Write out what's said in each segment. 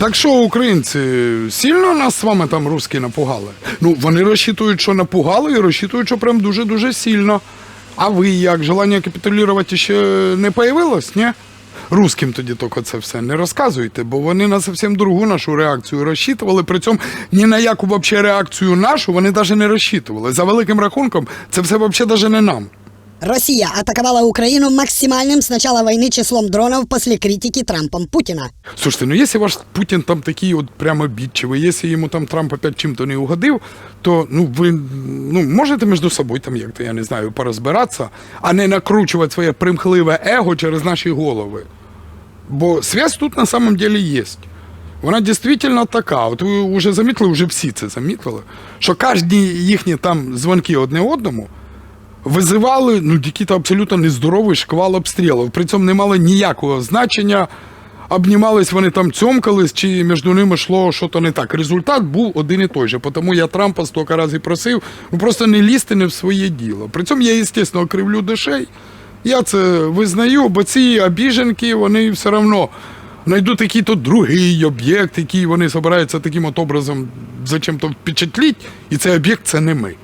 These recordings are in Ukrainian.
Так що українці сильно нас з вами там русські напугали? Ну, вони розчитують, що напугали, і розчитують, що прям дуже-дуже сильно. А ви як? Желання капітулювати ще не появилось, ні? Русським тоді тільки це все не розказуйте, бо вони на зовсім другу нашу реакцію розчитували. При цьому ні на яку вообще реакцію нашу вони навіть не розчитували. За великим рахунком, це все взагалі навіть не нам. Россия атаковала Украину максимальным с начала войны числом дронов после критики Трампом Путина. Слушайте, ну если ваш Путин там такий от прямо обидчивый, если ему там Трамп опять чим-то не угодив, то ну ви ну, можете між собою там як-то, я не знаю, порозбиратися, а не накручувати своє примхливе его через наші голови. Бо связь тут на самом деле есть. Вона дійсно така. От ви вже замітили, вже всі це замітили, що кожні їхні там дзвонки одне одному визивали ну, який-то абсолютно нездоровий шквал обстрілів. При цьому не мали ніякого значення. Обнімались вони там цьомкались, чи між ними йшло щось не так. Результат був один і той же. Тому я Трампа стільки разів просив, ну просто не лізти не в своє діло. При цьому я, звісно, кривлю душей. Я це визнаю, бо ці обіженки, вони все одно знайдуть якийсь другий об'єкт, який вони збираються таким от образом зачем-то впечатліть, і цей об'єкт це не ми.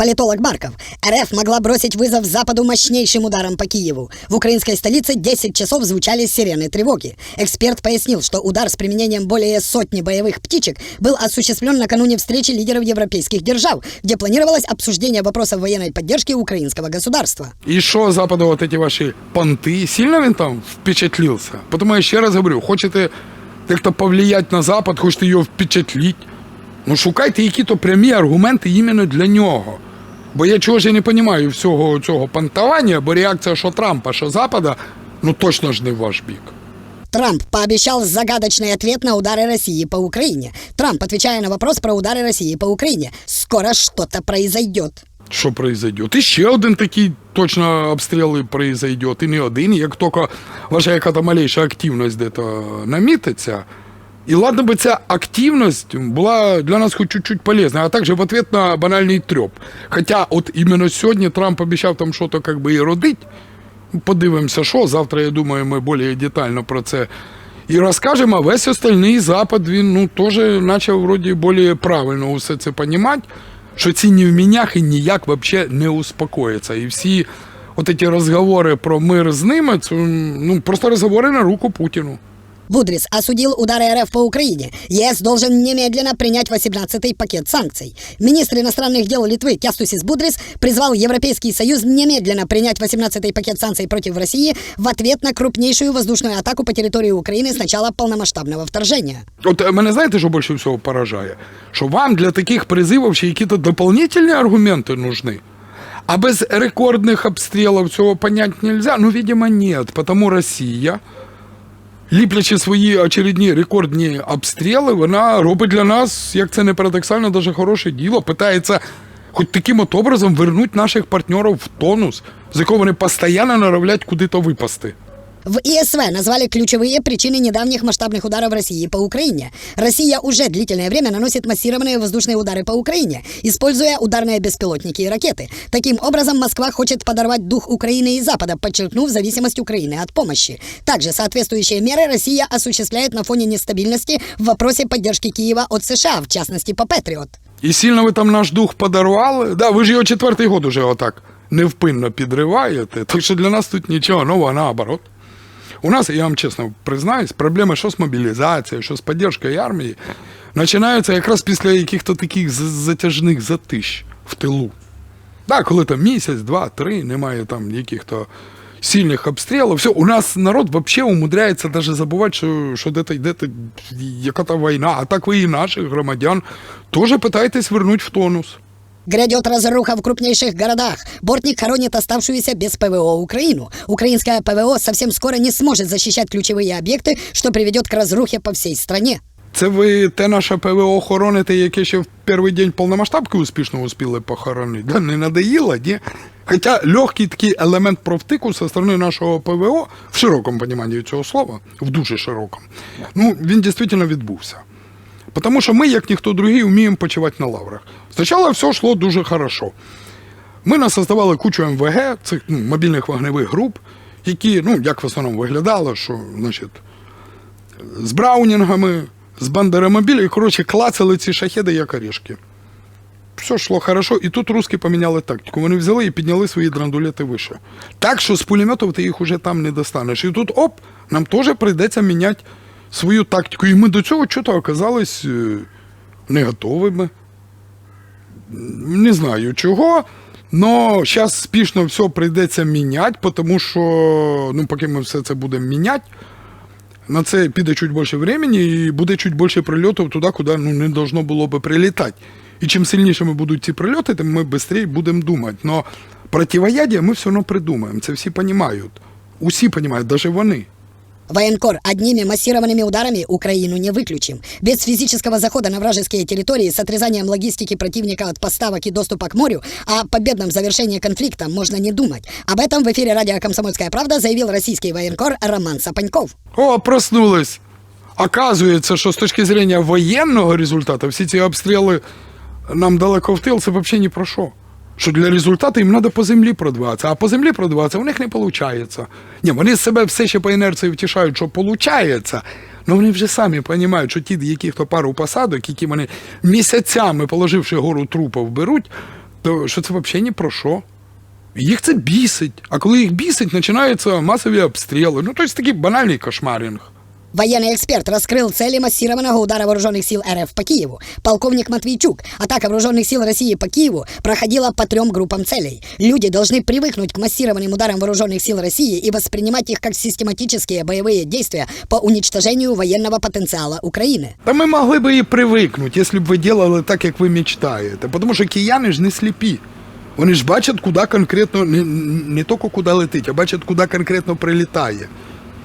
Политолог Марков. РФ могла бросить вызов Западу мощнейшим ударом по Киеву. В украинской столице 10 часов звучали сирены тревоги. Эксперт пояснил, что удар с применением более сотни боевых птичек был осуществлен накануне встречи лидеров европейских держав, где планировалось обсуждение вопросов военной поддержки украинского государства. И что Западу вот эти ваши понты, сильно он там впечатлился? Потому я еще раз говорю, хочете как-то повлиять на Запад, хочете його впечатлить, ну шукайте які-то прямі аргументи іменно для нього. Бо я чого ж я не розумію всього цього понтування, бо реакція що Трампа, що Запада, ну точно ж не в ваш бік. Трамп пообещал загадочный ответ на удары России по Украине. Трамп, отвечая на вопрос про удары России по Украине, скоро что-то произойдет. Що произойде? І ще один такий точно обстріл произойде, і не один, як тільки ваша яка-то малейша активність де-то намітиться. і ладно би ця активність була для нас хоч чуть-чуть полезна, а також в ответ на банальний трьоп. Хоча от іменно сьогодні Трамп обіцяв там щось как би і родить. Подивимося, що. Завтра, я думаю, ми більш детально про це і розкажемо. А весь остальний Запад, він ну, теж почав вроді більш правильно все це розуміти, що ці невміняхи ніяк вообще не успокояться. І всі от ці розговори про мир з ними, це ну, просто розговори на руку Путіну. Будрис осудил удары РФ по Украине. ЕС должен немедленно принять 18-й пакет санкций. Министр иностранных дел Литвы Кястусис Будрис призвал Европейский Союз немедленно принять 18-й пакет санкций против России в ответ на крупнейшую воздушную атаку по территории Украины с начала полномасштабного вторжения. От е, мене знаєте, що більше всього поражає? Що вам для таких призивів ще якісь дополнительні аргументи нужны? А без рекордних обстрілів цього понять нельзя? Ну, видимо, нет. Потому Росія, ліплячи свої очередні рекордні обстріли, вона робить для нас, як це не парадоксально, дуже хороше діло. Питається хоч таким от образом вернуть наших партнерів в тонус, з якого вони постійно наравлять куди-то випасти. В ИСВ назвали ключевые причины недавних масштабных ударов России по Украине. Россия уже длительное время наносит массированные воздушные удары по Украине, используя ударные беспилотники и ракеты. Таким образом, Москва хочет подорвать дух Украины и Запада, подчеркнув зависимость Украины от помощи. Также соответствующие меры Россия осуществляет на фоне нестабильности в вопросе поддержки Киева от США, в частности по Патриот. І сильно ви там наш дух подарували. Да, ви ж його четвертий год уже отак невпинно підриваєте. Так що для нас тут нічого нового, наоборот. У нас, я вам чесно признаюсь, проблеми що з мобілізацією, що з підтримкою армії, починаються якраз після яких-то таких затяжних затищ в тилу. Да, коли там місяць, два, три, немає там яких-то сильних обстрілів. Все, у нас народ взагалі умудряється навіть забувати, що, що де-то йде яка-то війна. А так ви і наших громадян теж питаєтесь вернуть в тонус. Грядет разруха в крупнейших городах. Бортник хоронит оставшуюся без ПВО Украину. Украинское ПВО совсем скоро не сможет защищать ключевые объекты, что приведет к разрухе по всей стране. Це ви те наше ПВО хороните, яке ще в перший день повномасштабки успішно успіли похоронити. Да, не надоїло, ні? Хоча легкий такий елемент провтику зі сторони нашого ПВО, в широкому розумінні цього слова, в дуже широкому, ну, він дійсно відбувся. Тому що ми, як ніхто другий, вміємо почивати на лаврах. Спочатку все йшло дуже хорошо. Ми насоздавали кучу МВГ, цих ну, мобільних вогневих груп, які, ну, як в основному виглядало, що, значить, з браунінгами, з бандеромобіля і, коротше, клацали ці шахеди як орешки. Все йшло хорошо, і тут русські поміняли тактику. Вони взяли і підняли свої драндулети вище. Так що з пулеметів ти їх уже там не достанеш. І тут оп, нам теж прийдеться міняти свою тактику. І ми до цього чого оказались е, не готовими. Не знаю чого. Но зараз спішно все прийдеться міняти, тому що ну, поки ми все це будемо міняти, на це піде чуть більше времени і буде чуть більше прильотів туди, куди ну, не должно було би прилітати. І чим сильнішими будуть ці прильоти, тим ми швидше будемо думати. Но противоядие ми все одно придумаємо. Це всі розуміють. Усі розуміють, навіть вони. Военкор, одними массированными ударами Украину не выключим. Без физического захода на вражеские территории с отрезанием логистики противника от поставок и доступа к морю о победном завершении конфликта можно не думать. Об этом в эфире радио «Комсомольская правда» заявил российский военкор Роман Сапаньков. О, проснулись. Оказується, що з точки зрення воєнного результату всі ці обстріли нам далеко в тил, це взагалі ні про що. Що для результату їм треба по землі продаватися, а по землі продаватися у них не виходить. Ні, вони себе все ще по інерції втішають, що виходить, але вони вже самі розуміють, що ті, які хто пару посадок, які вони місяцями, положивши гору трупів, беруть, то що це взагалі ні про що. Їх це бісить. А коли їх бісить, починаються масові обстріли. Ну, тобто такий банальний кошмарінг. Военный эксперт раскрыл цели массированного удара вооруженных сил РФ по Киеву. Полковник Матвейчук. Атака вооруженных сил России по Киеву проходила по трем группам целей. Люди должны привыкнуть к массированным ударам вооруженных сил России и воспринимать их как систематические боевые действия по уничтожению военного потенциала Украины. Та ми могли би і привикнути, якщо б ви робили так, як ви мечтаєте. Тому що кияни ж не сліпі. Вони ж бачать, куди конкретно, не, не тільки куди летить, а бачать, куди конкретно прилітає.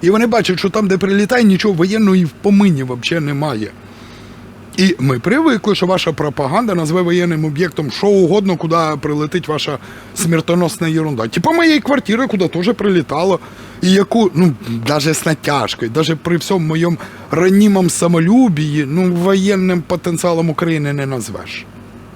І вони бачать, що там, де прилітає, нічого воєнного і в помині взагалі немає. І ми привикли, що ваша пропаганда назве воєнним об'єктом що угодно, куди прилетить ваша смертоносна ерунда. Типа моєї квартири, куди теж прилітало, і яку, ну, навіть з натяжкою, навіть при всьому моєму ранімому самолюбії, ну, воєнним потенціалом України не назвеш.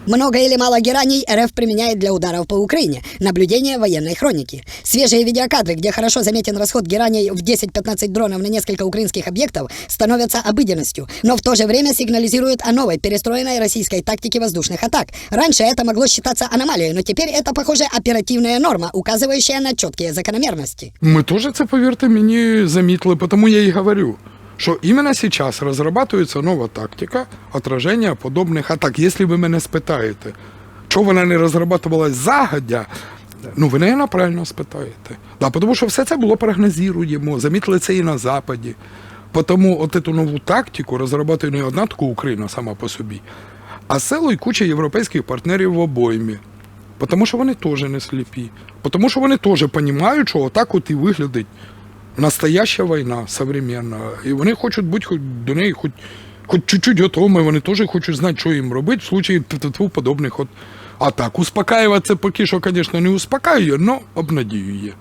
Много или мало гераний РФ применяет для ударов по Украине. Наблюдение военной хроники. Свежие видеокадры, где хорошо заметен расход гераний в 10-15 дронов на несколько украинских объектов, становятся обыденностью, но в то же время сигнализируют о новой перестроенной российской тактике воздушных атак. Раньше это могло считаться аномалией, но теперь это, похоже, оперативная норма, указывающая на четкие закономерности. Ми теж це, повірте мені, замітили, тому я і говорю, Що іменно зараз розробляється нова тактика отраження подобних атак. Якщо ви мене спитаєте, чого вона не розроблювалась загодя, ну ви не правильно спитаєте. Да, тому що все це було прогнозуємо, замітили це і на Западі. Тому от цю нову тактику розробляє не одна така Україна сама по собі, а село куча європейських партнерів в обоймі. Тому що вони теж не сліпі. Тому що вони теж розуміють, що отак от і виглядить настояща війна современна. І вони хочуть бути хоч до неї хоч, хоч чуть-чуть готовими, вони теж хочуть знати, що їм робити в случаї подобних от атак. Успокаюватися поки що, звісно, не успокаює, але обнадіює.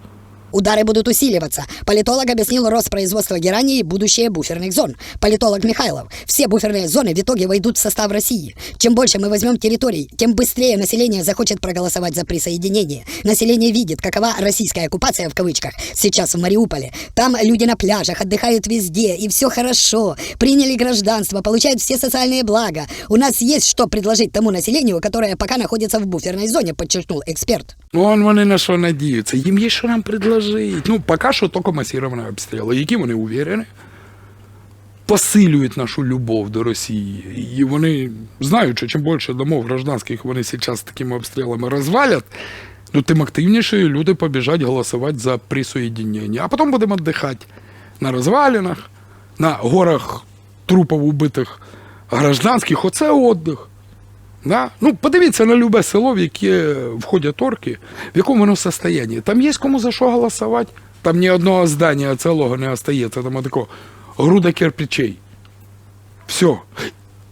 Удары будут усиливаться. Политолог объяснил рост производства герании и будущее буферных зон. Политолог Михайлов. Все буферные зоны в итоге войдут в состав России. Чем больше мы возьмем территорий, тем быстрее население захочет проголосовать за присоединение. Население видит, какова российская оккупация в кавычках сейчас в Мариуполе. Там люди на пляжах отдыхают везде, и все хорошо. Приняли гражданство, получают все социальные блага. У нас есть что предложить тому населению, которое пока находится в буферной зоне, подчеркнул эксперт. Ну, он вони на що надіються? Їм є що нам предложити. Ну, поки що тільки масовані обстріли, які вони уверені, посилюють нашу любов до Росії. І вони знають, що чим більше домов гражданських вони зараз такими обстрілами розвалять, ну, тим активніше люди побіжать голосувати за присоединення. А потім будемо віддихати на розвалинах, на горах трупів убитих гражданських. Оце отдих. Да? Ну, подивіться на любе село, в яке входять орки, в якому воно состоянні. Там є кому за що голосувати. Там ні одного здання цілого не остається, там отако груда кирпичей. Все.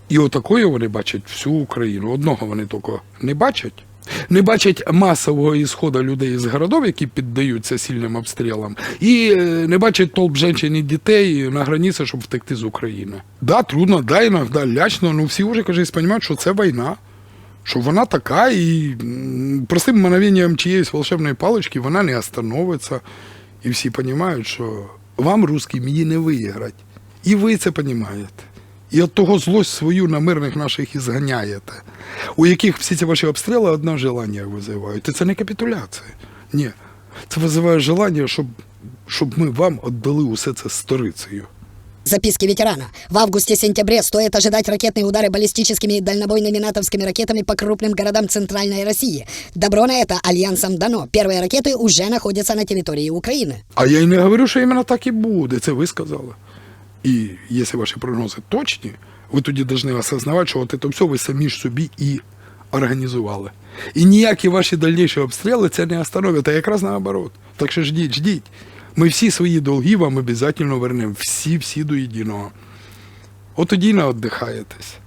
І отакою вони бачать всю Україну. Одного вони тільки не бачать. Не бачать масового ісходу людей з городов, які піддаються сильним обстрілам, і е, не бачать толп жінчин і дітей на границі, щоб втекти з України. Да, трудно, да, іноді лячно, ну всі вже кажуть, розуміють, що це війна. Що вона така, і простим мановенням чиєїсь волшебної палички вона не остановиться. І всі розуміють, що вам, русським, її не виграти. І ви це розумієте. І от того злость свою на мирних наших і зганяєте, у яких всі ці ваші обстріли одне желання визивають. І це не капітуляція. Ні. Це визиває желання, щоб, щоб ми вам віддали усе це сторицею. Записки ветерана. В августе-сентябре стоит ожидать ракетные удары баллистическими и дальнобойными натовскими ракетами по крупным городам Центральной России. Добро на это Альянсом дано. Первые ракеты уже находятся на территории Украины. А я й не говорю, що іменно так і буде. Це ви сказали. І якщо ваші прогнози точні, ви тоді повинні осознавати, що от це все ви самі ж собі і організували. І ніякі ваші дальніші обстріли це не остановить, а якраз наоборот. Так що ждіть, ждіть. Ми всі свої долги вам обов'язково вернемо. Всі, всі до єдиного. От тоді не віддихаєтесь.